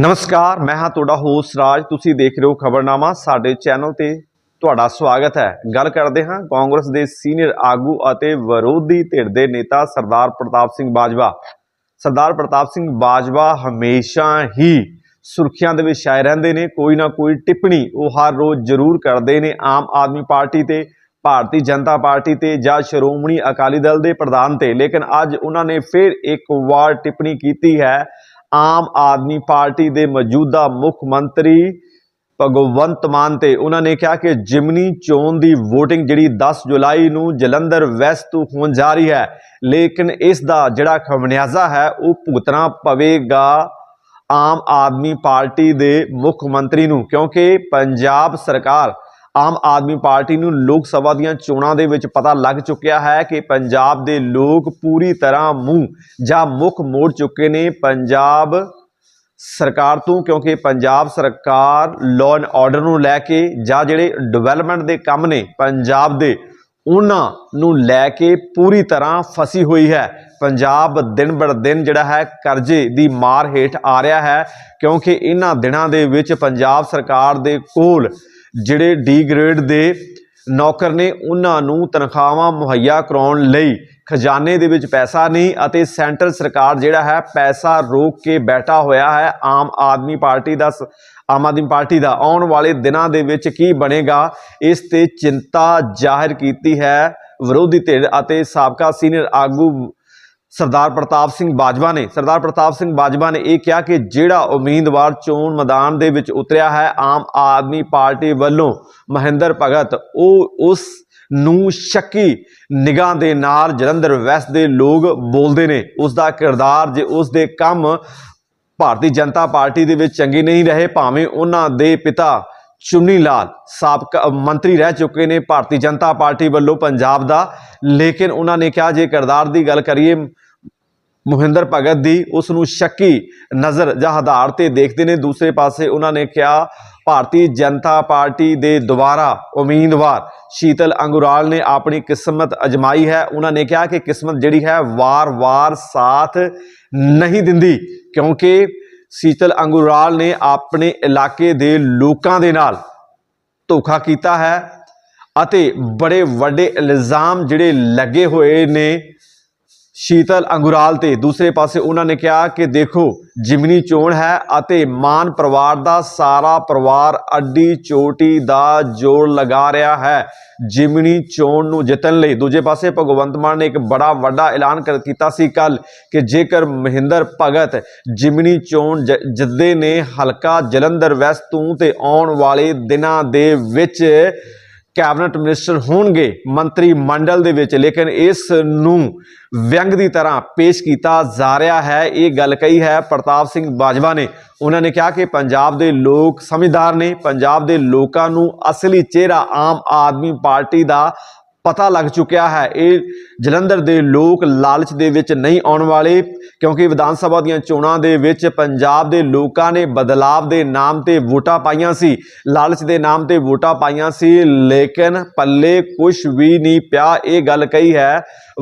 ਨਮਸਕਾਰ, ਮੈਂ ਹਾਂ ਤੁਹਾਡਾ ਹੋਸਟ ਰਾਜ। ਤੁਸੀਂ ਦੇਖ ਰਹੇ ਹੋ ਖਬਰਨਾਮਾ। ਸਾਡੇ ਚੈਨਲ ਤੇ ਤੁਹਾਡਾ ਸਵਾਗਤ ਹੈ। ਗੱਲ ਕਰਦੇ ਹਾਂ ਕਾਂਗਰਸ ਦੇ ਸੀਨੀਅਰ ਆਗੂ ਅਤੇ ਵਿਰੋਧੀ ਧਿਰ ਦੇ ਨੇਤਾ ਸਰਦਾਰ ਪ੍ਰਤਾਪ ਸਿੰਘ ਬਾਜਵਾ। ਸਰਦਾਰ ਪ੍ਰਤਾਪ ਸਿੰਘ ਬਾਜਵਾ ਹਮੇਸ਼ਾ ਹੀ ਸੁਰਖੀਆਂ ਦੇ ਵਿੱਚ ਛਾਏ ਰਹਿੰਦੇ ਨੇ। ਕੋਈ ਨਾ ਕੋਈ ਟਿੱਪਣੀ ਉਹ ਹਰ ਰੋਜ਼ ਜ਼ਰੂਰ ਕਰਦੇ ਨੇ। ਆਮ ਆਦਮੀ ਪਾਰਟੀ ਤੇ, ਭਾਰਤੀ ਜਨਤਾ ਪਾਰਟੀ ਤੇ ਜਾਂ ਸ਼੍ਰੋਮਣੀ ਅਕਾਲੀ ਦਲ ਦੇ ਪ੍ਰਧਾਨ ਤੇ। ਲੇਕਿਨ ਅੱਜ ਉਹਨਾਂ ਨੇ ਫਿਰ ਇੱਕ ਵਾਰ ਟਿੱਪਣੀ ਕੀਤੀ ਹੈ। ਆਮ ਆਦਮੀ ਪਾਰਟੀ ਦੇ ਮੌਜੂਦਾ ਮੁੱਖ ਮੰਤਰੀ ਭਗਵੰਤ ਮਾਨ ਤੇ ਉਹਨਾਂ ਨੇ ਕਿਹਾ ਕਿ ਜਿਮਨੀ ਚੋਣ ਦੀ VOTING ਜਿਹੜੀ 10 ਜੁਲਾਈ ਨੂੰ ਜਲੰਧਰ ਵੈਸਟ ਤੋਂ ਹੋਣ ਜਾ ਰਹੀ ਹੈ, ਲੇਕਿਨ ਇਸ ਦਾ ਜਿਹੜਾ ਖਮਨਿਆਜ਼ਾ ਹੈ, ਉਹ ਭੁਗਤਣਾ ਪਵੇਗਾ ਆਮ ਆਦਮੀ ਪਾਰਟੀ ਦੇ ਮੁੱਖ ਮੰਤਰੀ ਨੂੰ, ਕਿਉਂਕਿ ਪੰਜਾਬ ਸਰਕਾਰ ਆਮ ਆਦਮੀ ਪਾਰਟੀ ਨੂੰ ਲੋਕ ਸਭਾ ਦੀਆਂ ਚੋਣਾਂ ਦੇ ਵਿੱਚ ਪਤਾ ਲੱਗ ਚੁੱਕਿਆ ਹੈ ਕਿ ਪੰਜਾਬ ਦੇ ਲੋਕ ਪੂਰੀ ਤਰ੍ਹਾਂ ਮੂੰਹ ਜਾਂ ਮੁੱਖ ਮੋੜ ਚੁੱਕੇ ਨੇ ਪੰਜਾਬ ਸਰਕਾਰ ਤੋਂ, ਕਿਉਂਕਿ ਪੰਜਾਬ ਸਰਕਾਰ ਲਾਅ ਐਂਡ ਆਰਡਰ ਨੂੰ ਲੈ ਕੇ ਜਾਂ ਜਿਹੜੇ ਡਿਵੈਲਪਮੈਂਟ ਦੇ ਕੰਮ ਨੇ ਪੰਜਾਬ ਦੇ, ਉਹਨਾਂ ਨੂੰ ਲੈ ਕੇ ਪੂਰੀ ਤਰ੍ਹਾਂ ਫਸੀ ਹੋਈ ਹੈ। ਪੰਜਾਬ ਦਿਨ ਬੜ ਦਿਨ ਜਿਹੜਾ ਹੈ ਕਰਜ਼ੇ ਦੀ ਮਾਰ ਹੇਠ ਆ ਰਿਹਾ ਹੈ, ਕਿਉਂਕਿ ਇਹਨਾਂ ਦਿਨਾਂ ਦੇ ਵਿੱਚ ਪੰਜਾਬ ਸਰਕਾਰ ਦੇ ਕੋਲ ਜਿਹੜੇ ਡੀ ਗ੍ਰੇਡ ਦੇ ਨੌਕਰ ਨੇ, ਉਹਨਾਂ ਨੂੰ ਤਨਖਾਹਾਂ ਮੁਹੱਈਆ ਕਰਾਉਣ ਲਈ ਖਜ਼ਾਨੇ ਦੇ ਵਿੱਚ ਪੈਸਾ ਨਹੀਂ ਅਤੇ ਸੈਂਟਰ ਸਰਕਾਰ ਜਿਹੜਾ ਹੈ ਪੈਸਾ ਰੋਕ ਕੇ ਬੈਠਾ ਹੋਇਆ ਹੈ। ਆਮ ਆਦਮੀ ਪਾਰਟੀ ਦਾ ਸ- ਆਮ ਆਦਮੀ ਪਾਰਟੀ ਦਾ ਆਉਣ ਵਾਲੇ ਦਿਨਾਂ ਦੇ ਵਿੱਚ ਕੀ ਬਣੇਗਾ, ਇਸ ਤੇ ਚਿੰਤਾ ਜ਼ਾਹਿਰ ਕੀਤੀ ਹੈ। ਵਿਰੋਧੀ ਧਿਰ ਅਤੇ ਸਾਬਕਾ ਸੀਨੀਅਰ ਆਗੂ ਸਰਦਾਰ ਪ੍ਰਤਾਪ ਸਿੰਘ ਬਾਜਵਾ ਨੇ, ਸਰਦਾਰ ਪ੍ਰਤਾਪ ਸਿੰਘ ਬਾਜਵਾ ਨੇ ਇਹ ਕਿਹਾ ਕਿ ਜਿਹੜਾ ਉਮੀਦਵਾਰ ਚੋਣ ਮੈਦਾਨ ਦੇ ਵਿੱਚ ਉਤਰਿਆ ਹੈ, ਆਮ ਆਦਮੀ ਪਾਰਟੀ ਵੱਲੋਂ ਮਹਿੰਦਰ ਭਗਤ, ਉਹ ਉਸ ਨੂੰ ਸ਼ੱਕੀ ਨਿਗਾਹ ਦੇ ਨਾਲ ਜਲੰਧਰ ਵੈਸਟ ਦੇ ਲੋਕ ਬੋਲਦੇ ਨੇ। ਉਸ ਦਾ ਕਿਰਦਾਰ ਜੇ ਉਸ ਦੇ ਕੰਮ ਭਾਰਤੀ ਜਨਤਾ ਪਾਰਟੀ ਦੇ ਵਿੱਚ ਚੰਗੇ ਨਹੀਂ ਰਹੇ, ਭਾਵੇਂ ਉਹਨਾਂ ਦੇ ਪਿਤਾ ਚੁੰਨੀ ਲਾਲ। ਸਾਬਕਾ ਮੰਤਰੀ ਰਹਿ ਚੁੱਕੇ ਨੇ। ਭਾਰਤੀ ਜਨਤਾ ਪਾਰਟੀ ਵੱਲੋਂ ਪੰਜਾਬ ਦਾ। ਲੇਕਿਨ ਉਹਨਾਂ ਨੇ ਕਿਹਾ, ਜੇ ਕਿਰਦਾਰ ਦੀ ਗੱਲ ਕਰੀਏ, ਮੁਹਿੰਦਰ ਭਗਤ ਦੀ ਉਸ ਨੂੰ ਸ਼ੱਕੀ ਨਜ਼ਰ ਜਾਂ ਆਧਾਰ ਤੇ ਦੇਖਦੇ ਨੇ। ਦੂਸਰੇ ਪਾਸੇ ਉਹਨਾਂ ਨੇ ਕਿਹਾ, ਭਾਰਤੀ ਜਨਤਾ ਪਾਰਟੀ ਦੇ ਦੁਬਾਰਾ ਉਮੀਦਵਾਰ ਸ਼ੀਤਲ ਅੰਗੁਰਾਲ ਨੇ ਆਪਣੀ ਕਿਸਮਤ ਅਜਮਾਈ ਹੈ। ਉਹਨਾਂ ਨੇ ਕਿਹਾ ਕਿ ਕਿਸਮਤ ਜਿਹੜੀ ਹੈ, ਵਾਰ-ਵਾਰ ਸਾਥ ਨਹੀਂ ਦਿੰਦੀ। ਕਿਉਂਕਿ ਸ਼ੀਤਲ ਅੰਗੁਰਾਲ ਨੇ ਆਪਣੇ ਇਲਾਕੇ ਦੇ ਲੋਕਾਂ ਦੇ ਨਾਲ ਧੋਖਾ ਕੀਤਾ ਹੈ ਅਤੇ ਬੜੇ ਵੱਡੇ ਇਲਜ਼ਾਮ ਜਿਹੜੇ ਲੱਗੇ ਹੋਏ ਨੇ ਸ਼ੀਤਲ ਅੰਗੁਰਾਲ ਤੇ ਦੂਸਰੇ ਪਾਸੇ ਉਹਨਾਂ ਨੇ ਕਿਹਾ ਕਿ ਦੇਖੋ, ਜਿਮਨੀ ਚੋਣ ਹੈ ਅਤੇ ਮਾਨ ਪਰਿਵਾਰ ਦਾ ਸਾਰਾ ਪਰਿਵਾਰ ਅੱਡੀ ਚੋਟੀ ਦਾ ਜੋੜ ਲਗਾ ਰਿਹਾ ਹੈ। ਜਿਮਨੀ ਚੋਣ ਨੂੰ ਜਿੱਤਣ ਲਈ ਦੂਜੇ ਪਾਸੇ ਭਗਵੰਤ ਮਾਨ ਨੇ ਇੱਕ ਬੜਾ ਵੱਡਾ ਐਲਾਨ ਕਰ ਕੀਤਾ ਸੀ ਕੱਲ ਕਿ ਜੇਕਰ ਮਹਿੰਦਰ ਭਗਤ ਜਿਮਨੀ ਚੋਣ ਜ- ਜਿੱਤਦੇ ਨੇ, ਹਲਕਾ ਜਲੰਧਰ ਵੈਸਟ ਤੋਂ ਤੇ ਆਉਣ ਵਾਲੇ ਦਿਨਾਂ ਦੇ ਵਿੱਚ ਕੈਬਨਿਟ ਮਿਨਿਸਟਰ ਹੋਣਗੇ ਮੰਤਰੀ ਮੰਡਲ ਦੇ ਵਿੱਚ, ਲੇਕਿਨ ਇਸ ਨੂੰ ਵਿਅੰਗ ਦੀ ਤਰ੍ਹਾਂ ਪੇਸ਼ ਕੀਤਾ ਜਾ ਰਿਹਾ ਹੈ। ਇਹ ਗੱਲ ਕਹੀ ਹੈ, ਪ੍ਰਤਾਪ ਸਿੰਘ ਬਾਜਵਾ ਨੇ। ਉਹਨਾਂ ਨੇ ਕਿਹਾ ਕਿ ਪੰਜਾਬ ਦੇ ਲੋਕ ਸਮਝਦਾਰ ਨੇ, ਪੰਜਾਬ ਦੇ ਲੋਕਾਂ ਨੂੰ ਅਸਲੀ ਚਿਹਰਾ ਆਮ ਆਦਮੀ ਪਾਰਟੀ ਦਾ ਪਤਾ ਲੱਗ ਚੁੱਕਿਆ ਹੈ। ਇਹ ਜਲੰਧਰ ਦੇ ਲੋਕ ਲਾਲਚ ਦੇ ਵਿੱਚ ਨਹੀਂ ਆਉਣ ਵਾਲੇ ਕਿਉਂਕਿ ਵਿਧਾਨ ਸਭਾ ਦੀਆਂ ਚੋਣਾਂ ਦੇ ਵਿੱਚ ਪੰਜਾਬ ਦੇ ਲੋਕਾਂ ਨੇ ਬਦਲਾਵ ਦੇ ਨਾਮ ਤੇ ਵੋਟਾਂ ਪਾਈਆਂ ਸੀ। ਲਾਲਚ ਦੇ ਨਾਮ ਤੇ ਵੋਟਾਂ ਪਾਈਆਂ ਸੀ, ਲੇਕਿਨ ਪੱਲੇ ਕੁਝ ਵੀ ਨਹੀਂ ਪਿਆ। ਇਹ ਗੱਲ ਕਹੀ ਹੈ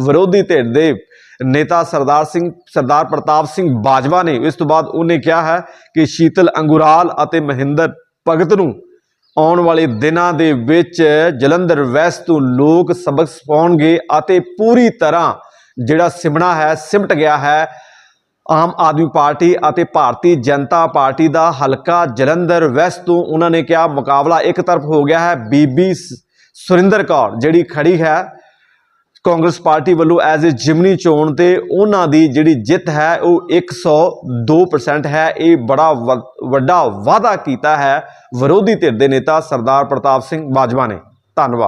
ਵਿਰੋਧੀ ਧਿਰ ਦੇ ਨੇਤਾ ਸਰਦਾਰ ਸਿੰਘ, ਸਰਦਾਰ ਪ੍ਰਤਾਪ ਸਿੰਘ ਬਾਜਵਾ ਨੇ। ਇਸ ਤੋਂ ਬਾਅਦ ਉਹਨੇ ਕਿਹਾ ਹੈ ਕਿ ਸ਼ੀਤਲ ਅੰਗੁਰਾਲ ਅਤੇ ਮਹਿੰਦਰ ਭਗਤ ਨੂੰ ਆਉਣ ਵਾਲੇ ਦਿਨਾਂ ਦੇ ਵਿੱਚ ਜਲੰਧਰ ਵੈਸਟ ਤੋਂ ਲੋਕ ਸਬਕ ਸਿਖਾਉਣਗੇ ਅਤੇ ਪੂਰੀ ਤਰ੍ਹਾਂ ਜਿਹੜਾ ਸਿਮਣਾ ਹੈ, ਸਿਮਟ ਗਿਆ ਹੈ। ਆਮ ਆਦਮੀ ਪਾਰਟੀ ਅਤੇ ਭਾਰਤੀ ਜਨਤਾ ਪਾਰਟੀ ਦਾ ਹਲਕਾ ਜਲੰਧਰ ਵੈਸਟ ਤੋਂ ਉਹਨਾਂ ਨੇ ਕਿਹਾ, ਮੁਕਾਬਲਾ ਇੱਕ ਤਰਫ ਹੋ ਗਿਆ ਹੈ। ਬੀਬੀ ਸ- ਸੁਰਿੰਦਰ ਕੌਰ ਜਿਹੜੀ ਖੜੀ ਹੈ ਕਾਂਗਰਸ ਪਾਰਟੀ ਵੱਲੋਂ ਐਜ਼ ਅ ਜਿਮਨੀ ਚੋਣ ਤੇ ਉਹਨਾਂ ਦੀ ਜਿਹੜੀ ਜਿੱਤ ਹੈ, ਉਹ 102% ਹੈ। ਇਹ ਬੜਾ ਵ- ਵੱਡਾ ਵਾਅਦਾ ਕੀਤਾ ਹੈ। ਵਿਰੋਧੀ ਧਿਰ ਦੇ ਨੇਤਾ ਸਰਦਾਰ ਪ੍ਰਤਾਪ ਸਿੰਘ ਬਾਜਵਾ ਨੇ। ਧੰਨਵਾਦ।